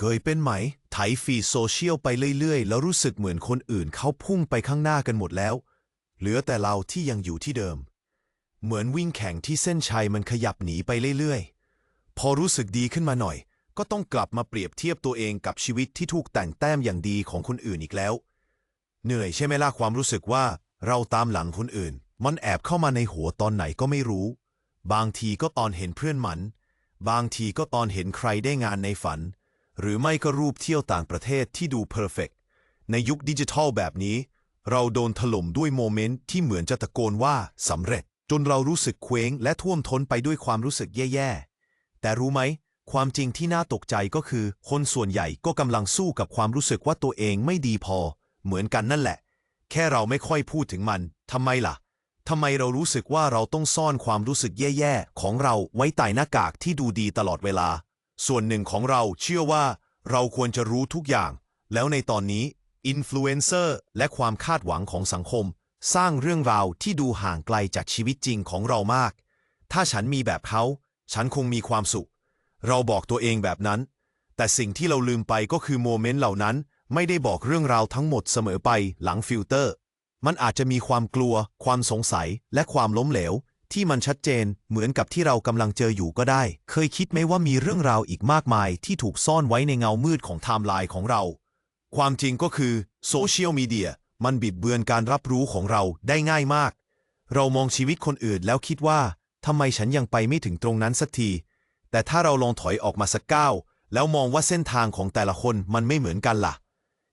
เคยเป็นไหม ไถฟีโซเชียลไปเรื่อยๆ แล้วรู้สึกเหมือนคนอื่นเขาพุ่งไปข้างหน้ากันหมดแล้ว เหลือแต่เราที่ยังอยู่ที่เดิม เหมือนวิ่งแข่งที่เส้นชัยมันขยับหนีไปเรื่อยๆ พอรู้สึกดีขึ้นมาหน่อย ก็ต้องกลับมาเปรียบเทียบตัวเองกับชีวิตที่ถูกแต่งแต้มอย่างดีของคนอื่นอีกแล้ว เหนื่อยใช่ไหมล่ะความรู้สึกว่า เราตามหลังคนอื่น มันแอบเข้ามาในหัวตอนไหนก็ไม่รู้ บางทีก็ตอนเห็นเพื่อนมัน บางทีก็ตอนเห็นใครได้งานในฝัน หรือไม่ก็รูปเที่ยวต่างประเทศที่ดูเพอร์เฟกต์ในยุคดิจิทัลแบบนี้ เราโดนถล่มด้วยโมเมนต์ที่เหมือนจะตะโกนว่าสำเร็จ จนเรารู้สึกเคว้งและท่วมท้นไปด้วยความรู้สึกแย่ๆ แต่รู้ไหม ความจริงที่น่าตกใจก็คือ คนส่วนใหญ่ก็กำลังสู้กับความรู้สึกว่าตัวเองไม่ดีพอ เหมือนกันนั่นแหละ แค่เราไม่ค่อยพูดถึงมันทำไมล่ะทำไมเรารู้สึกว่าเราต้องซ่อนความรู้สึกแย่ๆ ของเราไว้ใต้หน้ากากที่ดูดีตลอดเวลา ส่วนหนึ่งของเราเชื่อว่าเราควรจะรู้ทุกอย่าง แล้วในตอนนี้อินฟลูเอนเซอร์และความคาดหวังของสังคม สร้างเรื่องราวที่ดูห่างไกลจากชีวิตจริงของเรามาก ถ้าฉันมีแบบเขา ฉันคงมีความสุข เราบอกตัวเองแบบนั้น แต่สิ่งที่เราลืมไปก็คือโมเมนต์เหล่านั้นไม่ได้บอกเรื่องราวทั้งหมดเสมอไปหลังฟิลเตอร์ มันอาจจะมีความกลัว ความสงสัย และความล้มเหลว ที่มันชัดเจนเหมือนกับที่เรากำลังเจออยู่ก็ได้ เคยคิดไหมว่ามีเรื่องราวอีกมากมายที่ถูกซ่อนไว้ในเงามืดของไทม์ไลน์ของเรา ความจริงก็คือโซเชียลมีเดียมันบิดเบือนการรับรู้ของเราได้ง่ายมาก เรามองชีวิตคนอื่นแล้วคิดว่าทำไมฉันยังไปไม่ถึงตรงนั้นสักที แต่ถ้าเราลองถอยออกมาสักก้าวแล้วมองว่าเส้นทางของแต่ละคนมันไม่เหมือนกันล่ะ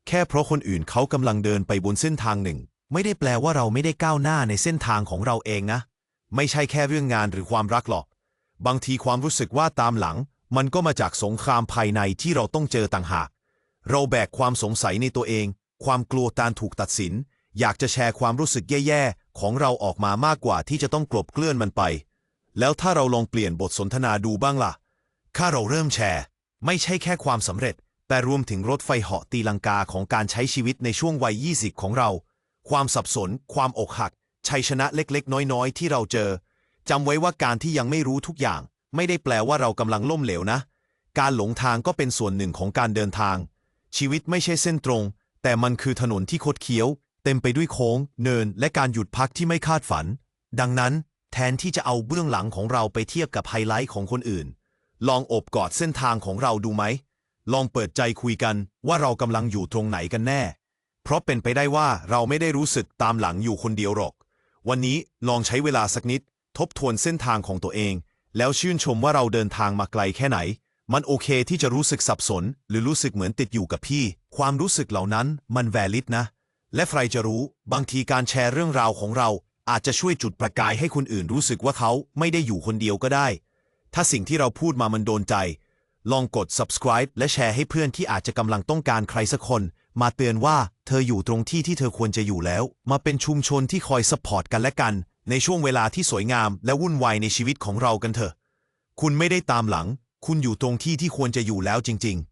แค่เพราะคนอื่นเขากำลังเดินไปบนเส้นทางหนึ่ง ไม่ได้แปลว่าเราไม่ได้ก้าวหน้าในเส้นทางของเราเองนะ ไม่ใช่แค่เรื่องงานหรือความรักหรอก บางทีความรู้สึกว่าตามหลัง มันก็มาจากสงครามภายในที่เราต้องเจอต่างหาก เราแบกความสงสัยในตัวเอง ความกลัวการถูกตัดสิน อยากจะแชร์ความรู้สึกแย่ๆ ของเราออกมามากกว่าที่จะต้องกลบเกลื่อนมันไป แล้วถ้าเราลองเปลี่ยนบทสนทนาดูบ้างล่ะถ้าเราเริ่มแชร์ ไม่ใช่แค่ความสำเร็จ แต่รวมถึงรถไฟเหาะตีลังกาของการใช้ชีวิตในช่วงวัย 20 ของเรา ความสับสน ความอกหัก ชัยชนะเล็กๆ น้อยๆ ที่เราเจอจำไว้ว่าการที่ยังไม่รู้ทุกอย่าง ไม่ได้แปลว่าเรากำลังล่มเหลวนะ การหลงทางก็เป็นส่วนหนึ่งของการเดินทาง ชีวิตไม่ใช่เส้นตรง แต่มันคือถนนที่คดเคี้ยว เต็มไปด้วยโค้ง เนิน และการหยุดพักที่ไม่คาดฝัน ดังนั้น แทนที่จะเอาเบื้องหลังของเราไปเทียบกับไฮไลท์ของคนอื่น ลองอบกอดเส้นทางของเราดูไหม ลองเปิดใจคุยกันว่าเรากำลังอยู่ตรงไหนกันแน่ เพราะเป็นไปได้ว่าเราไม่ได้รู้สึกตามหลังอยู่คนเดียวหรอก วันนี้ลองใช้เวลาสักนิด ทบทวนเส้นทางของตัวเอง แล้วชื่นชมว่าเราเดินทางมาไกลแค่ไหน มันโอเคที่จะรู้สึกสับสน หรือรู้สึกเหมือนติดอยู่กับพี่ ความรู้สึกเหล่านั้นมันแวลิดนะ และใครจะรู้ บางทีการแชร์เรื่องราวของเรา อาจจะช่วยจุดประกายให้คนอื่นรู้สึกว่าเขาไม่ได้อยู่คนเดียวก็ได้ ถ้าสิ่งที่เราพูดมามันโดนใจ ลองกด subscribe และแชร์ให้เพื่อนที่อาจจะกำลังต้องการใครสักคน มาเตือนว่าเธออยู่ตรงที่ที่เธอควรจะอยู่แล้ว มาเป็นชุมชนที่คอยสปอร์ตกันและกัน ในช่วงเวลาที่สวยงามและวุ่นวายในชีวิตของเรากันเถอะ คุณไม่ได้ตามหลัง คุณอยู่ตรงที่ที่ควรจะอยู่แล้วจริง ๆ